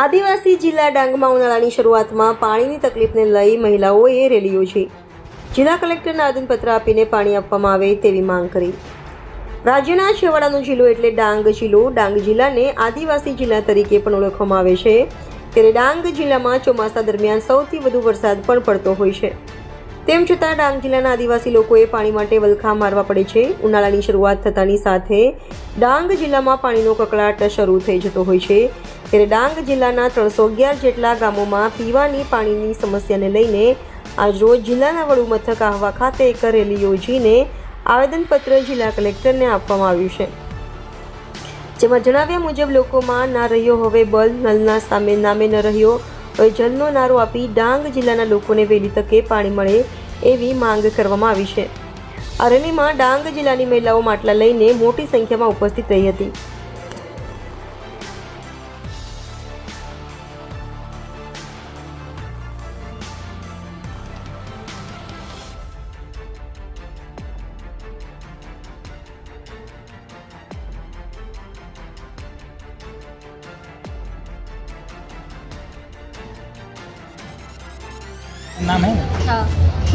આદિવાસી જિલ્લા ડાંગમાં ઉનાળાની શરૂઆતમાં પાણીની તકલીફને લઈ મહિલાઓએ રેલી યોજી. જિલ્લા કલેક્ટરને આવેદનપત્ર આપીને પાણી આપવામાં આવે તેવી માંગ કરી. રાજ્યના છેવાડાનો જિલ્લો એટલે ડાંગ જિલ્લો. ડાંગ જિલ્લાને આદિવાસી જિલ્લા તરીકે પણ ઓળખવામાં આવે છે. ત્યારે ડાંગ જિલ્લામાં ચોમાસા દરમિયાન સૌથી વધુ વરસાદ પણ પડતો હોય છે. તેમ છતાં ડાંગ જિલ્લાના આદિવાસી લોકોએ પાણી માટે વલખા મારવા પડે છે. ઉનાળાની શરૂઆત થતાની સાથે ડાંગ જિલ્લામાં પાણીનો કકળાટ શરૂ થઈ જતો હોય છે. ત્યારે ડાંગ જિલ્લાના ત્રણસો અગિયાર જેટલા ગામોમાં પીવાની પાણીની સમસ્યાને લઈને આજરોજ જિલ્લાના વડુ મથક આહવા ખાતે એક રેલી યોજીને આવેદનપત્ર જિલ્લા કલેક્ટરને આપવામાં આવ્યું છે. જેમાં જણાવ્યા મુજબ લોકોમાં ના રહ્યો હવે બલ, નલના સામે નામે ન રહ્યો, હવે જલનો નારો આપી ડાંગ જિલ્લાના લોકોને વહેલી તકે પાણી મળે એવી માંગ કરવામાં આવી છે. આ રેલીમાં ડાંગ જિલ્લાની મહિલાઓ માટલા લઈને મોટી સંખ્યામાં ઉપસ્થિત રહી હતી. નામ હે? હા.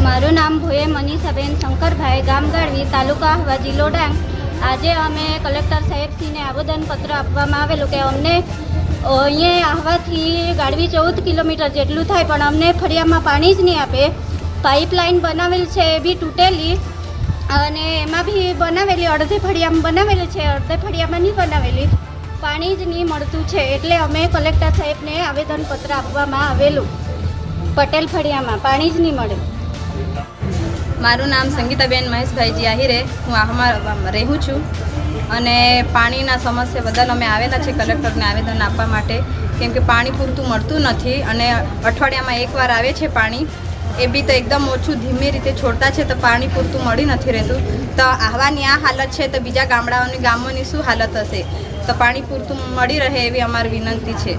મારું નામ ભોએ મનીષાબેન શંકરભાઈ ગામ ગાળવી તાલુકા આહવા જિલ્લો ડાંગ. આજે અમે કલેક્ટર સાહેબશ્રીને આવેદનપત્ર આપવામાં આવેલું કે અમને અહીંયા આહવાથી ગાળવી ચૌદ કિલોમીટર જેટલું થાય, પણ અમને ફળિયામાં પાણી જ નહીં આપે. પાઇપલાઇન બનાવેલ છે એ બી તૂટેલી. અને એમાં બી બનાવેલી, અડધે ફળિયામાં બનાવેલી છે, અડધે ફળિયામાં નહીં બનાવેલી. પાણી જ નહીં મળતું છે, એટલે અમે કલેક્ટર સાહેબને આવેદનપત્ર આપવામાં આવેલું. પટેલ ફળિયામાં, પાણી જ નહીં મળે. મારું નામ સંગીતાબેન મહેશભાઈજી આહિરે. હું આહમાં રહું છું. અને પાણીના સમસ્યા બદલ અમે આવેલા છે કલેક્ટરને આવેદન આપવા માટે. કેમ કે પાણી પૂરતું મળતું નથી અને અઠવાડિયામાં એકવાર આવે છે પાણી. એ બી તો એકદમ ઓછું ધીમે રીતે છોડતા છે તો પાણી પૂરતું મળી નથી રહેતું. તો આહવાની આ હાલત છે તો બીજા ગામડાઓની ગામોની શું હાલત હશે? તો પાણી પૂરતું મળી રહે એવી અમારી વિનંતી છે.